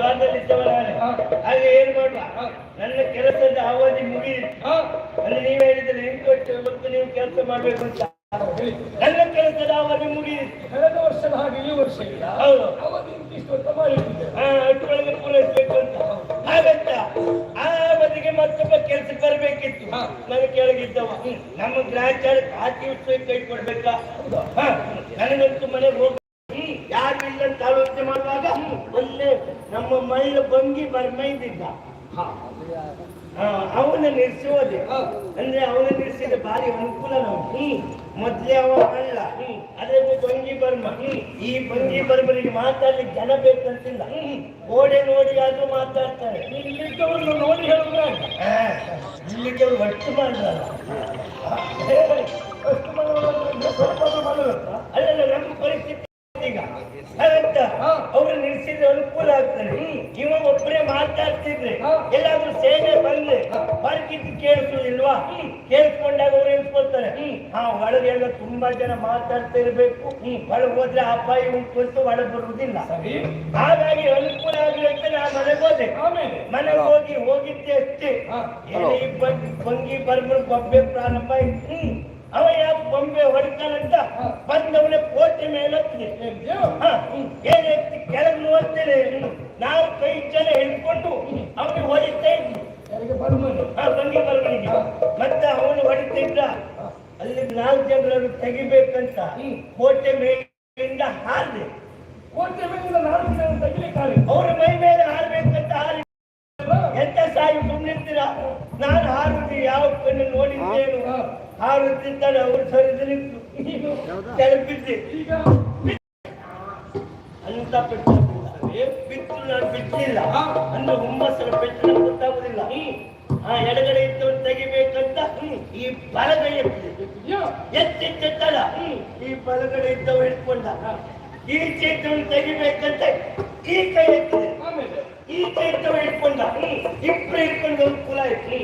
ಗಾಂಧಲ್ಲಿ ಇದ್ದವ ನಾನೇ ಹಾಗೆ ಏನ್ ಮಾಡುವ ನನ್ನ ಕೆಲಸದ ಅವಧಿ ಹಾ, ಅಲ್ಲಿ ನೀವು ಹೇಳಿದ್ರೆ ಎಂಟು ವರ್ಷ ಮತ್ತು ನೀವು ಕೆಲಸ ಮಾಡ್ಬೇಕು ಅಂತ. ನನ್ನ ಕೆಲಸದ ಅವಧಿ ಮುಗಿಯಿತು. ಕಳೆದ ವರ್ಷದ ಹಾಗೆ ಈ ವರ್ಷ ಇಲ್ಲ. ಹೌದು. ಅವಧಿ ಇಷ್ಟು ಅಂತ ಅಷ್ಟರೊಳಗೆ ಪೂರೈಸ್ಬೇಕು ಅಂತ. ಹಾಗಂತ ಆ ಅವಧಿಗೆ ಮತ್ತೊಬ್ಬ ಕೆಲಸ ಬರಬೇಕಿತ್ತು. ಹಾ. ನಾನು ಕೆಳಗಿದ್ದವ. ನಮ್ಮ ಗ್ರಾಚಾರ ಖಾತೆ ಉತ್ಸವ ಕೈ ಕೊಡ್ಬೇಕಾ. ನನಗಂತೂ ಮನೆಗೆ ಹೋಗ ಇಲ್ಲ ಅಂತ ಆಲೋಚನೆ ಮಾಡುವಾಗ ಒಳ್ಳೆ ನಮ್ಮ ಮೈಲ ಬಂಗಿ ಬರ್ಮೈದಿದ್ದ ಅವನ ನಿರ್ಸೋದೆ. ಅಂದ್ರೆ ಅವನ ನಿರ್ಸಿದ ಭಾರಿ ಅನುಕೂಲ ನಾವು. ಮೊದ್ಲೇ ಅವ ಅಲ್ಲ. ಅದೇ ಬಂಗಿ ಬರ್ಮ. ಈ ಬಂಗಿ ಬರ್ಮರಿಗೆ ಮಾತಾಡ್ಲಿಕ್ಕೆ ಜನ ಬೇಕಂತಿಲ್ಲ. ಗೋಡೆ ನೋಡಿ ಆದ್ರೂ ಮಾತಾಡ್ತಾರೆ. ನೀನು ಇಲ್ಲಿದ್ದವರನ್ನು ನೋಡಿ ಹೇಳಿದ್ರೆ ಇಲ್ಲಿದ್ದವ್ರು ಒಟ್ಟು ಮಾಡಿದ್ರಲ್ಲ ಅಷ್ಟು ಮನೋರಂಜನೆ ಸ್ವಲ್ಪ ಮನೋರಂಜನೆ ಅಲ್ಲಲ್ಲ ನಮ್ಮ ಪರಿಸ್ಥಿತಿ ಈಗ ಹಾಗಂತ ಹಾ. ಅವ್ರು ನಿಲ್ಸಿದ್ರೆ ಅನುಕೂಲ ಆಗ್ತದೆ ಇವ ಒಬ್ಬರೇ ಮಾತಾಡ್ತಿದ್ರೆ ಹಾ. ಎಲ್ಲಾದ್ರೂ ಸೇನೆ ಬಂದ್ರೆ ಹೊರಗಿದ್ದು ಇಲ್ವಾ? ಕೇಳಿಸ್ಕೊಂಡಾಗ ಅವ್ರು ಎನ್ಸ್ಕೊಳ್ತಾರೆ ಹಾ ಒಳಗೆ ಎಲ್ಲ ತುಂಬಾ ಜನ ಮಾತಾಡ್ತಾ ಇರ್ಬೇಕು ಒಳಗೆ ಹೋದ್ರೆ ಅಪಾಯ ಉಂಟು ಅಂತ ಒಳಗೆ ಬರುವುದಿಲ್ಲ. ಹಾಗಾಗಿ ಅನುಕೂಲ ಆಗಲಿ ಅಂತ ನಾನು ಮನೆಗೆ ಹೋದೆ. ಆಮೇಲೆ? ಮನೆಗೆ ಹೋಗಿ ಹೋಗಿದ್ದೆ ಅಷ್ಟೇ. ಬಂಗಿ ಬರ್ಬರ್ ಬೊಬ್ಬೆ ಪ್ರಾರಂಭ ಆಯ್ತು. ಅವ ಯಾವ ಬೊಂಬೆ ಹೊಡಿತಾನಂತ. ಬಂದವನ ಕೋಟೆ ಮೇಲೆ ಏನೇ ಕೆಳಗೆ ನೋಡ್ತೇನೆ. ನಾವು ಕೈ ಜನ ಹಿಡ್ಕೊಂಡು ಅವನಿಗೆ ಹೊಡಿತಾ ಇದ್ದ ಅಲ್ಲಿ ನಾಲ್ಕು ಜನರನ್ನು ತೆಗಿಬೇಕಂತ ಕೋಟೆ ಮೇಲಿಂದ ಹಾರಿದೆ. ಕೋಟೆ ಮೇಲಿಂದ ನಾಲ್ಕು ಜನ ತೆಗಿಬೇಕಾಗಿ ಅವರ ಮೈ ಮೇಲೆ ಹಾರಬೇಕಂತ ಹಾರಿ ಎಂತ ಸಾಯಿ ಸುಮ್ಮನಿರ್ತೀರ ನಾನು ಹಾರುದು ಯಾವ ಕಣ್ಣು ನೋಡಿದ್ದೇನು. ಹಾರುತ್ತಿದ್ದಾರೆ ಅವರು ಸರಿದಿತ್ತು ತೆಲುಪಿದ್ದೆ ಈಗ? ಅಂತ ಪೆಟ್ಟು ಬಿತ್ತು ನಾನು ಬಿಟ್ಟಿಲ್ಲ. ಹಾ. ಅಂದ್ರೆ ಹುಮ್ಮಸ್ಸರ ಪೆಟ್ಟು ನನಗೆ ಗೊತ್ತಾಗುದಿಲ್ಲ ಆ ಎಡಗಡೆ ಇದ್ದವನು ತೆಗಿಬೇಕಂತ ಈ ಬಲಗೈ ಎತ್ತಿದೆ. ಯೋ, ಎತ್ತಿತ್ತಲ್ಲ ಈ ಬಲಗಡೆ ಇದ್ದವ ಹಿಡ್ಕೊಂಡ ಈ ಇದ್ದವನು ತೆಗಿಬೇಕಂತ ಈ ಕೈ ಎತ್ತಿದೆ. ಈ ಚೇತವ ಹಿಡ್ಕೊಂಡ ಇಬ್ರು ಹಿಡ್ಕೊಂಡು ಕುಲ ಆಯ್ತು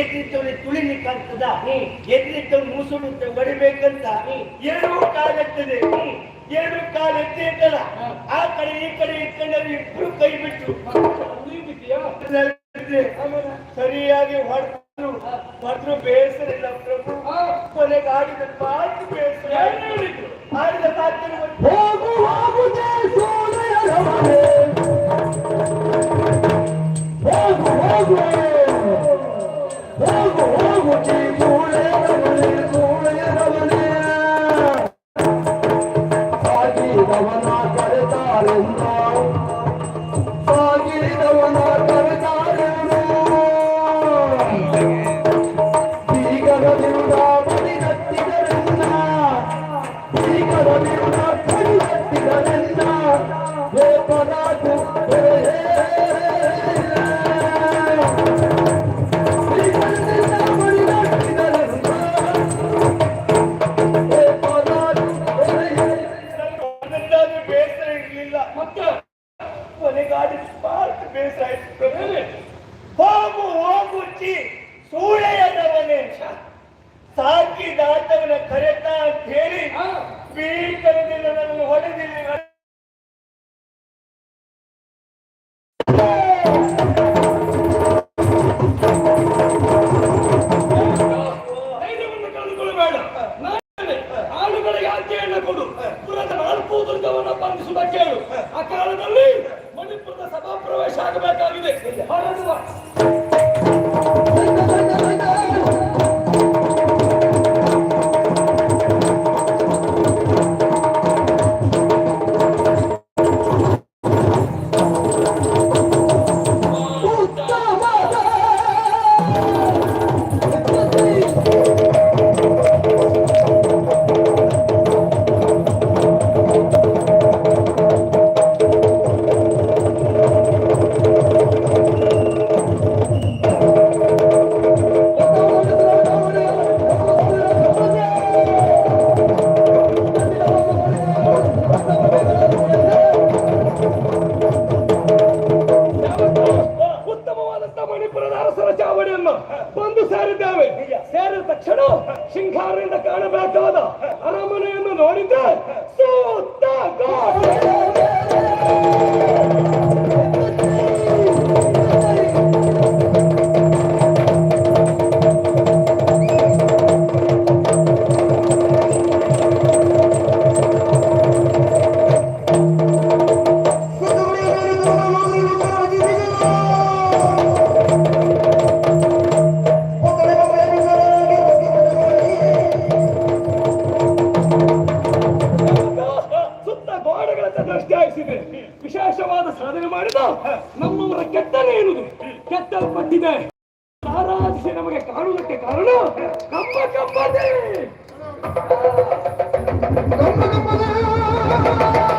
ಎದ್ರಿದ್ದವನಿಗೆ ತುಳಿಲಿಕ್ಕೆ ಆಗ್ತದ. ಎದ್ರಿದ್ದವನು ಮುಸುಳುತ್ತೆ ಹೊಡಿಬೇಕಂತ ಎರಡು ಕಾಲೆತ್ತದೆ ಎರಡು ಕಾಲು ಎತ್ತಿದ್ದಲ್ಲ ಆ ಕಡೆ ಈ ಕಡೆ ಇಟ್ಕೊಂಡ್ರೆ ಇಬ್ರು ಕೈ ಬಿಟ್ಟು. ಉಳಿದಿದ್ಯಾ ಸರಿಯಾಗಿ ಹೊಡೆದ್ರು ಹೊಡೆದ್ರು ಬೇಸರಿಲ್ಲ ಪ್ರಭು. ಆ, ಕೊನೆಗೆ ಆಡಿದ ಮಾತು ಬೇಸರ? ಆಡಿದ ಮಾತಿನ ಹೋಗು ಹೋಗು ಚಿ ಸಾಕಿ ಸಾಕಿದಾತವನ ಕರೆತ ಅಂತ ಹೇಳಿ ಬೀಕರದಿಂದ ನನ್ನನ್ನು ಹೊಡೆದಿಲ್ಲ ನಾನು ಸಿಂಗಾರದಿಂದ ಕಾಣಬೇಕಾದ ಅರಮನೆಯನ್ನು ನೋಡಿದ್ದೆ. ಸೋತ ಕೆತ್ತನೆ ಎನ್ನುವುದು. ಕೆತ್ತಲ್ಪಟ್ಟಿದೆ ತಾರಾದಿಶೆ ನಮಗೆ ಕಾಣುವುದಕ್ಕೆ ಕಾರಣ ಕಮ್ಮ ಕಮ್ಮದೆ ಹಾಗಾದ್ರೆ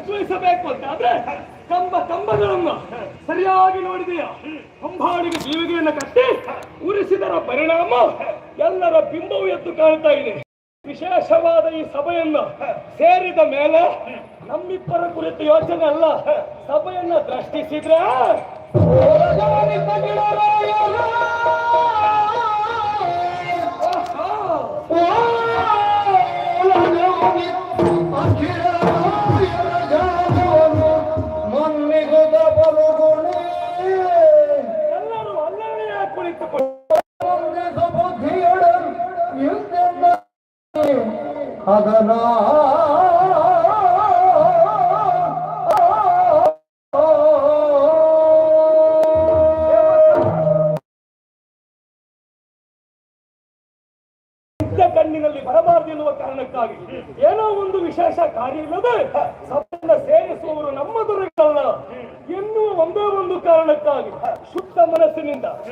ವಿಶೇಷವಾಗಿ ಅಂತ. ಅಂತಾದ್ರೆ ಕಂಬ ಕಂಬಗಳನ್ನು ಸರಿಯಾಗಿ ನೋಡಿದೆಯಾ? ಕಂಬಾಡಿಗೆ ಜೀವಿಗೆಯನ್ನು ಕಟ್ಟಿ ಉರಿಸಿದರ ಪರಿಣಾಮ ಎಲ್ಲರ ಬಿಂಬವು ಎದ್ದು ಕಾಣ್ತಾ ಇದೆ. ವಿಶೇಷವಾದ ಈ ಸಭೆಯನ್ನು ಸೇರಿದ ಮೇಲೆ ನಮ್ಮಿಬ್ಬರ ಕುರಿತು ಯೋಚನೆ ಅಲ್ಲ, ಸಭೆಯನ್ನ ದೃಷ್ಟಿಸಿದ್ರೆ ಅದನ ಕಣ್ಣಿನಲ್ಲಿ ಬರಬಾರದು ಎನ್ನುವ ಕಾರಣಕ್ಕಾಗಿ ಏನೋ ಒಂದು ವಿಶೇಷ ಕಾರ್ಯವಿಲ್ಲದೆ ಸಭೆಯನ್ನ ಸೇರಿಸುವವರು ನಮ್ಮ ದೊರೆಗಳಲ್ಲ. ಎನ್ನುವ ಒಂದೇ ಒಂದು ಕಾರಣಕ್ಕಾಗಿ ಶುದ್ಧ ಮನಸ್ಸಿನಿಂದ